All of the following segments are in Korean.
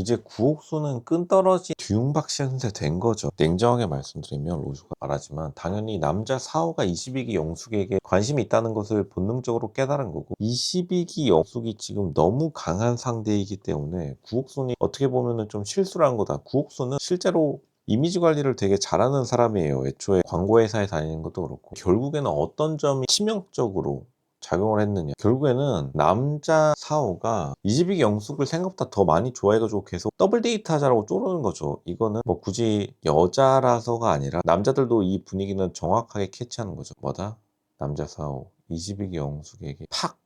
이제 구옥수는 끈떨어진 뒤움박시한테 된 거죠. 냉정하게 말씀드리면 로즈가 말하지만 당연히 남자 4호가 22기 영숙에게 관심이 있다는 것을 본능적으로 깨달은 거고 22기 영숙이 지금 너무 강한 상대이기 때문에 구옥수는 어떻게 보면은 좀 실수를 한 거다. 구옥수는 실제로 이미지 관리를 되게 잘하는 사람이에요. 애초에 광고회사에 다니는 것도 그렇고 결국에는 어떤 점이 치명적으로 작용을 했느냐. 결국에는 남자 사호가 22기 영숙을 생각보다 더 많이 좋아해가지고 계속 더블 데이트 하자라고 쪼르는 거죠. 이거는 뭐 굳이 여자라서가 아니라 남자들도 이 분위기는 정확하게 캐치하는 거죠. 뭐다? 남자 사호 22기 영숙에게 팍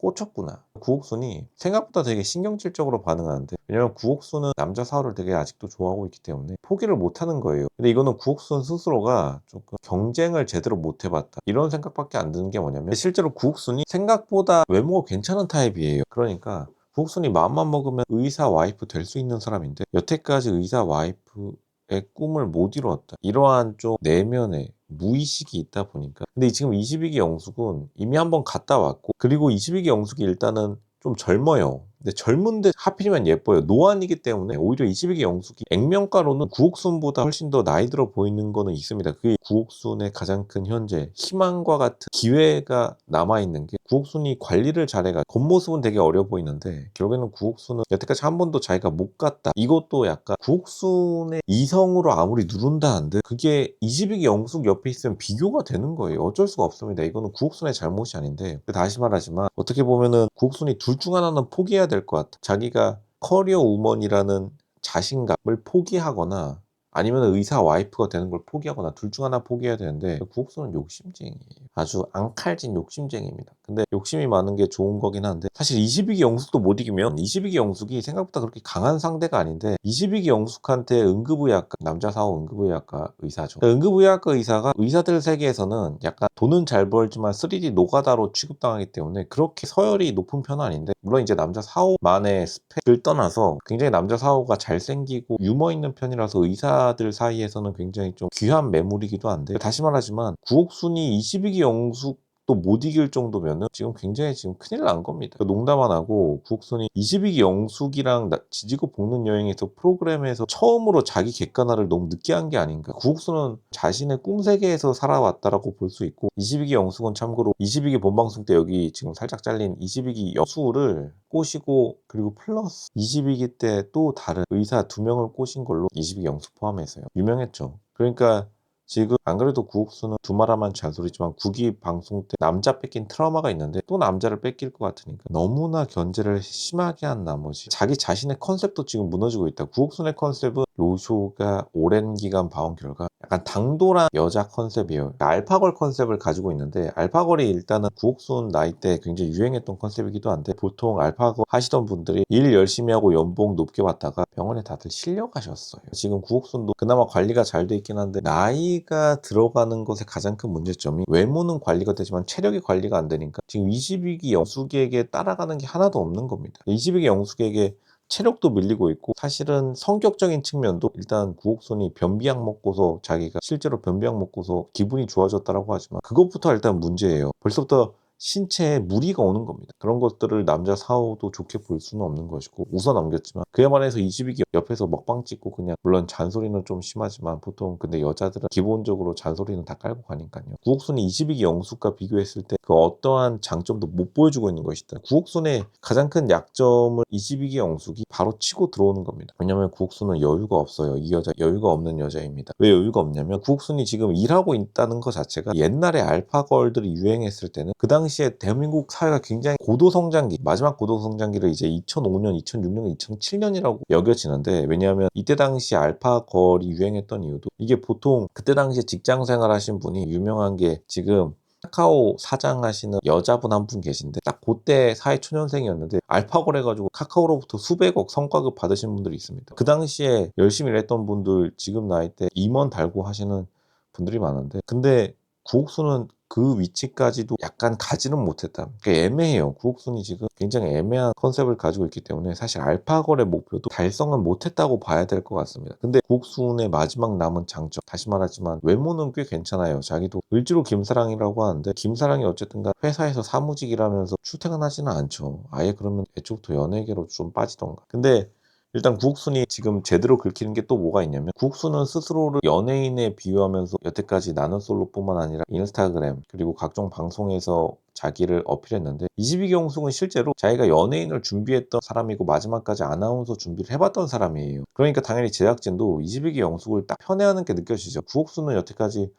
꽂혔구나. 구옥순이 생각보다 되게 신경질적으로 반응하는데 왜냐면 구옥순은 남자 사호를 되게 아직도 좋아하고 있기 때문에 포기를 못하는 거예요. 근데 이거는 구옥순 스스로가 조금 경쟁을 제대로 못 해봤다. 이런 생각밖에 안 드는 게 뭐냐면 실제로 구옥순이 생각보다 외모가 괜찮은 타입이에요. 그러니까 구옥순이 마음만 먹으면 의사 와이프 될 수 있는 사람인데 여태까지 의사 와이프의 꿈을 못 이루었다. 이러한 좀 내면에 무의식이 있다 보니까. 근데 지금 22기 영숙은 이미 한번 갔다 왔고, 그리고 22기 영숙이 일단은 좀 젊어요. 근데 젊은데 하필이면 예뻐요. 노안이기 때문에 오히려 22기 영숙이 액면가로는 구옥순보다 훨씬 더 나이 들어 보이는 거는 있습니다. 그게 구옥순의 가장 큰 현재 희망과 같은 기회가 남아있는 게 구옥순이 관리를 잘해가 겉모습은 되게 어려 보이는데 결국에는 구옥순은 여태까지 한 번도 자기가 못 갔다. 이것도 약간 구옥순의 이성으로 아무리 누른다 한들 그게 22기 영숙 옆에 있으면 비교가 되는 거예요. 어쩔 수가 없습니다. 이거는 구옥순의 잘못이 아닌데 다시 말하지만 어떻게 보면은 구옥순이 둘 중 하나는 포기해야 될 것 같아. 자기가 커리어 우먼이라는 자신감을 포기하거나 아니면 의사 와이프가 되는 걸 포기하거나 둘 중 하나 포기해야 되는데 구옥수는 욕심쟁이에요. 아주 앙칼진 욕심쟁이입니다. 근데 욕심이 많은 게 좋은 거긴 한데 사실 22기 영숙도 못 이기면 22기 영숙이 생각보다 그렇게 강한 상대가 아닌데 22기 영숙한테 응급의학과 남자 사호 응급의학과 의사죠. 응급의학과 의사가 의사들 세계에서는 약간 돈은 잘 벌지만 3D 노가다로 취급당하기 때문에 그렇게 서열이 높은 편은 아닌데 물론 이제 남자 사호만의 스펙을 떠나서 굉장히 남자 사호가 잘생기고 유머 있는 편이라서 의사 들 사이에서는 굉장히 좀 귀한 매물이기도 한데 다시 말하지만 구옥순이 22기 영숙 또 못 이길 정도면은 지금 굉장히 지금 큰일 난 겁니다. 농담 안 하고 구옥순이 22기 영숙이랑 나- 지지고 볶는 여행에서 프로그램에서 처음으로 자기 객관화를 너무 늦게 한 게 아닌가. 구옥순은 자신의 꿈 세계에서 살아왔다라고 볼 수 있고 22기 영숙은 참고로 22기 본방송 때 여기 지금 살짝 잘린 22기 여수를 꼬시고 그리고 플러스 22기 때 또 다른 의사 두 명을 꼬신 걸로 22기 영숙 포함해서요. 유명했죠. 그러니까 지금 안 그래도 구옥수는 두말하면 잔소리지만 구기 방송 때 남자 뺏긴 트라우마가 있는데 또 남자를 뺏길 것 같으니까 너무나 견제를 심하게 한 나머지 자기 자신의 컨셉도 지금 무너지고 있다. 구옥순의 컨셉은 로쇼가 오랜 기간 봐온 결과 약간 당돌한 여자 컨셉이에요. 알파걸 컨셉을 가지고 있는데 알파걸이 일단은 구옥순 나이 때 굉장히 유행했던 컨셉이기도 한데 보통 알파걸 하시던 분들이 일 열심히 하고 연봉 높게 받다가 병원에 다들 실려가셨어요. 지금 구옥순도 그나마 관리가 잘 돼 있긴 한데 나이 가 들어가는 것의 가장 큰 문제점이 외모는 관리가 되지만 체력이 관리가 안 되니까 지금 22기 영숙에게 따라가는 게 하나도 없는 겁니다. 22기 영숙에게 체력도 밀리고 있고 사실은 성격적인 측면도 일단 구옥순이 변비약 먹고서 자기가 실제로 변비약 먹고서 기분이 좋아졌다라고 하지만 그것부터 일단 문제예요. 벌써부터 신체에 무리가 오는 겁니다. 그런 것들을 남자 사호도 좋게 볼 수는 없는 것이고 웃어 넘겼지만 그에 반해서 22기 옆에서 먹방 찍고 그냥 물론 잔소리는 좀 심하지만 보통 근데 여자들은 기본적으로 잔소리는 다 깔고 가니까요. 구옥순이 22기 영숙과 비교했을 때 그 어떠한 장점도 못 보여주고 있는 것이다. 구옥순의 가장 큰 약점을 22기 영숙이 바로 치고 들어오는 겁니다. 왜냐면 구옥순은 여유가 없어요. 이 여자 여유가 없는 여자입니다. 왜 여유가 없냐면 구옥순이 지금 일하고 있다는 것 자체가 옛날에 알파걸들이 유행했을 때는 그 당시 에 대한민국 사회가 굉장히 고도 성장기 마지막 고도 성장기를 이제 2005년, 2006년, 2007년이라고 여겨지는데 왜냐하면 이때 당시 알파 걸이 유행했던 이유도 이게 보통 그때 당시에 직장 생활하신 분이 유명한 게 지금 카카오 사장 하시는 여자분 한 분 계신데 딱 그때 사회초년생이었는데 알파고 해가지고 카카오로부터 수백억 성과급 받으신 분들이 있습니다. 그 당시에 열심히 일했던 분들 지금 나이 때 임원 달고 하시는 분들이 많은데 근데 구옥수는 그 위치까지도 약간 가지는 못했다. 그게 애매해요. 구옥순이 지금 굉장히 애매한 컨셉을 가지고 있기 때문에 사실 알파걸의 목표도 달성은 못했다고 봐야 될 것 같습니다. 근데 구옥순의 마지막 남은 장점, 다시 말하지만 외모는 꽤 괜찮아요. 자기도 을지로 김사랑이라고 하는데 김사랑이 어쨌든가 회사에서 사무직이라면서 출퇴근하지는 않죠. 아예 그러면 애초부터 연예계로 좀 빠지던가. 근데 일단 구옥순이 지금 제대로 긁히는 게 또 뭐가 있냐면 구옥순은 스스로를 연예인에 비유하면서 여태까지 나는 솔로뿐만 아니라 인스타그램 그리고 각종 방송에서 자기를 어필했는데 22기 영숙은 실제로 자기가 연예인을 준비했던 사람이고 마지막까지 아나운서 준비를 해봤던 사람이에요. 그러니까 당연히 제작진도 22기 영숙을 딱 편애하는 게 느껴지죠. 구옥순은 여태까지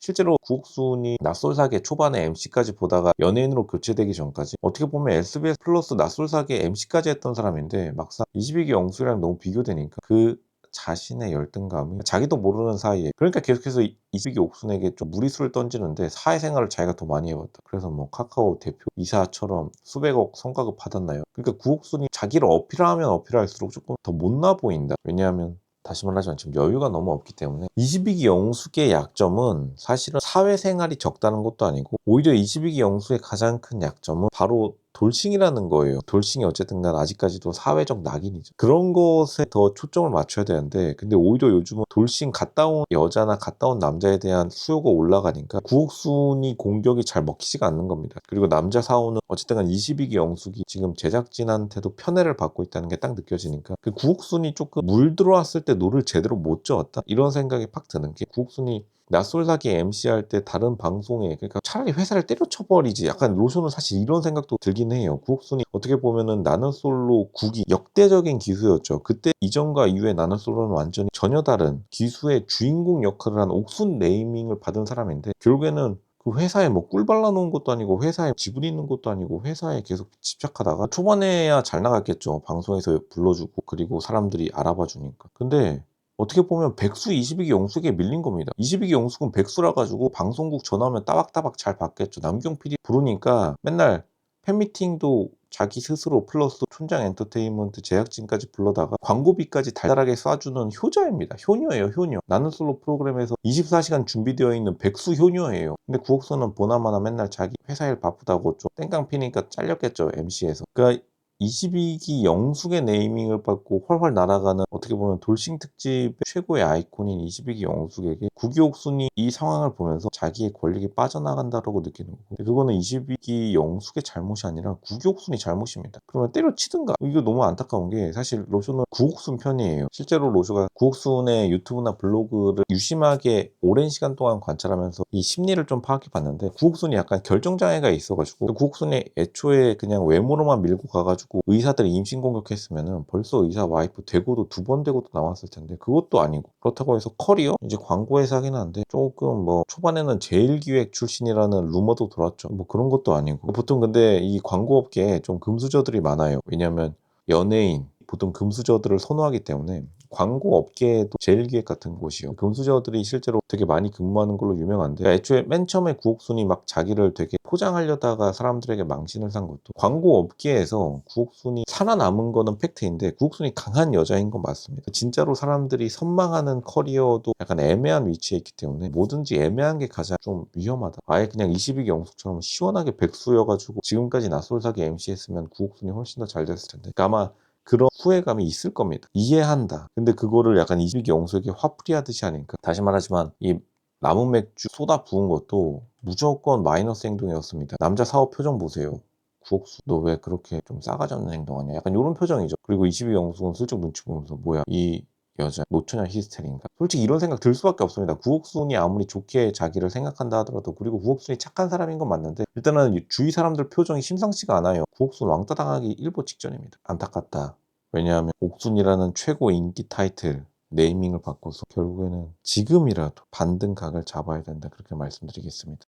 실제로 구옥순이 낯설사계 초반에 MC까지 보다가 연예인으로 교체되기 전까지 어떻게 보면 SBS 플러스 낯설사계 MC까지 했던 사람인데 막상 22기 영숙이랑 너무 비교되니까 그 자신의 열등감이 자기도 모르는 사이에 그러니까 계속해서 이- 이수기 옥순에게 좀 무리수를 던지는데 사회생활을 자기가 더 많이 해봤다. 그래서 뭐 카카오 대표 이사처럼 수백억 성과급 받았나요? 그러니까 구옥순이 자기를 어필하면 어필할수록 조금 더 못나 보인다. 왜냐하면 다시 말하지만 지금 여유가 너무 없기 때문에 22기 영숙의 약점은 사실은 사회생활이 적다는 것도 아니고 오히려 22기 영숙의 가장 큰 약점은 바로 돌싱이라는 거예요. 돌싱이 어쨌든 간 아직까지도 사회적 낙인이죠. 그런 것에 더 초점을 맞춰야 되는데 근데 오히려 요즘은 돌싱 갔다 온 여자나 갔다 온 남자에 대한 수요가 올라가니까 구옥순이 공격이 잘 먹히지가 않는 겁니다. 그리고 남자 사호는 어쨌든 간 22기 영숙이 지금 제작진한테도 편애를 받고 있다는 게 딱 느껴지니까 그 구옥순이 조금 물 들어왔을 때 노를 제대로 못 저었다 이런 생각이 팍 드는 게 구옥순이 낯설사기 MC 할 때 다른 방송에 그러니까 차라리 회사를 때려쳐버리지. 약간 로션은 사실 이런 생각도 들긴 해요. 구옥순이 어떻게 보면은 나는 솔로 국이 역대적인 기수였죠. 그때 이전과 이후에 나는 솔로는 완전히 전혀 다른 기수의 주인공 역할을 한 옥순 네이밍을 받은 사람인데 결국에는 그 회사에 뭐 꿀 발라놓은 것도 아니고 회사에 지분이 있는 것도 아니고 회사에 계속 집착하다가 초반에야 잘 나갔겠죠. 방송에서 불러주고 그리고 사람들이 알아봐 주니까. 근데 어떻게 보면 백수 22기 영숙에 밀린 겁니다. 22기 영숙은 백수라 가지고 방송국 전화하면 따박따박 잘 받겠죠. 남경 PD 부르니까 맨날 팬미팅도 자기 스스로 플러스 촌장 엔터테인먼트 제작진까지 불러다가 광고비까지 달달하게 쏴주는 효자입니다. 효녀예요, 효녀. 나는 솔로 프로그램에서 24시간 준비되어 있는 백수 효녀예요. 근데 구옥선은 보나마나 맨날 자기 회사 일 바쁘다고 좀 땡깡 피니까 잘렸겠죠, MC에서. 그러니까 22기 영숙의 네이밍을 받고 훨훨 날아가는 어떻게 보면 돌싱 특집의 최고의 아이콘인 22기 영숙에게 구기옥순이 이 상황을 보면서 자기의 권력이 빠져나간다라고 느끼는 거고 그거는 22기 영숙의 잘못이 아니라 구기옥순이 잘못입니다. 그러면 때려치든가 이거 너무 안타까운 게 사실 로쇼는 구옥순 편이에요. 실제로 로쇼가 구옥순의 유튜브나 블로그를 유심하게 오랜 시간 동안 관찰하면서 이 심리를 좀 파악해 봤는데 구옥순이 약간 결정장애가 있어가지고 구옥순이 애초에 그냥 외모로만 밀고 가가지고 의사들이 임신 공격했으면은 벌써 의사 와이프 되고도 두 번 되고도 나왔을 텐데 그것도 아니고 그렇다고 해서 커리어? 이제 광고 회사긴 한데 조금 뭐 초반에는 제일 기획 출신이라는 루머도 돌았죠. 뭐 그런 것도 아니고. 보통 근데 이 광고 업계에 좀 금수저들이 많아요. 왜냐면 연예인 보통 금수저들을 선호하기 때문에 광고 업계에도 제일기획 같은 곳이요. 금수저들이 실제로 되게 많이 근무하는 걸로 유명한데 애초에 맨 처음에 구옥순이 막 자기를 되게 포장하려다가 사람들에게 망신을 산 것도 광고 업계에서 구옥순이 살아남은 거는 팩트인데 구옥순이 강한 여자인 건 맞습니다. 진짜로 사람들이 선망하는 커리어도 약간 애매한 위치에 있기 때문에 뭐든지 애매한 게 가장 좀 위험하다. 아예 그냥 22기 영숙처럼 시원하게 백수여가지고 지금까지 낯설사기 MC 했으면 구옥순이 훨씬 더 잘 됐을 텐데. 그러니까 아마 그런 후회감이 있을 겁니다. 이해한다. 근데 그거를 약간 22기 영숙에게 화풀이하듯이 하니까 다시 말하지만 이 남은 맥주 쏟아 부은 것도 무조건 마이너스 행동이었습니다. 남자 사업 표정 보세요. 구옥수 너 왜 그렇게 좀 싸가지 없는 행동하냐 약간 이런 표정이죠. 그리고 22기 영숙은 슬쩍 눈치 보면서 뭐야 이 여자 노처녀 히스테리인가? 솔직히 이런 생각 들 수밖에 없습니다. 구옥순이 아무리 좋게 자기를 생각한다 하더라도 그리고 구옥순이 착한 사람인 건 맞는데 일단은 이 주위 사람들 표정이 심상치가 않아요. 구옥순 왕따 당하기 일보 직전입니다. 안타깝다. 왜냐하면 옥순이라는 최고 인기 타이틀 네이밍을 바꿔서 결국에는 지금이라도 반등각을 잡아야 된다 그렇게 말씀드리겠습니다.